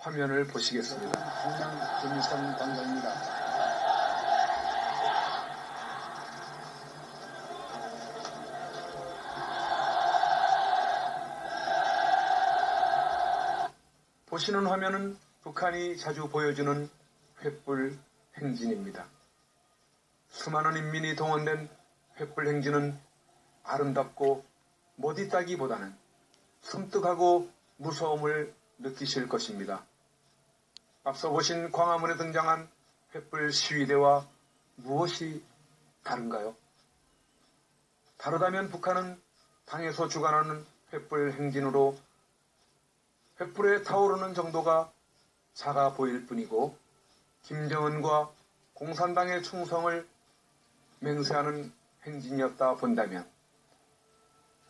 화면을 보시겠습니다. 한양 김일성 관장입니다. 보시는 화면은 북한이 자주 보여주는 횃불 행진입니다. 수많은 인민이 동원된 횃불 행진은 아름답고 못 있다기보다는 섬뜩하고 무서움을 느끼실 것입니다. 앞서 보신 광화문에 등장한 횃불 시위대와 무엇이 다른가요? 다르다면 북한은 당에서 주관하는 횃불 행진으로 횃불에 타오르는 정도가 작아 보일 뿐이고 김정은과 공산당의 충성을 맹세하는 행진이었다 본다면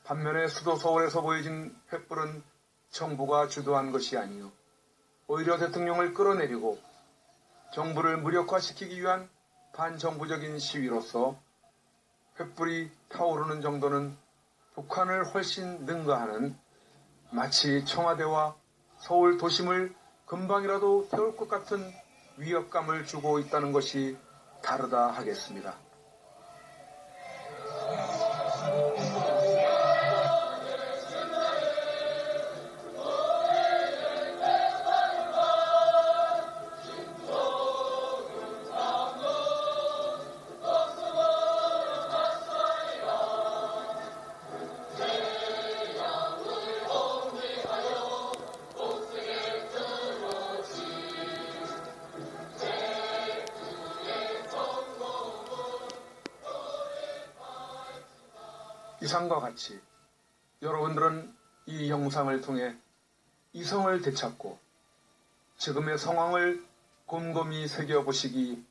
반면에 수도 서울에서 보여진 횃불은 정부가 주도한 것이 아니요 오히려 대통령을 끌어내리고 정부를 무력화시키기 위한 반정부적인 시위로서 횃불이 타오르는 정도는 북한을 훨씬 능가하는 마치 청와대와 서울 도심을 금방이라도 태울 것 같은 위협감을 주고 있다는 것이 다르다 하겠습니다. 이상과 같이 여러분들은 이 영상을 통해 이성을 되찾고 지금의 상황을 곰곰이 새겨보시기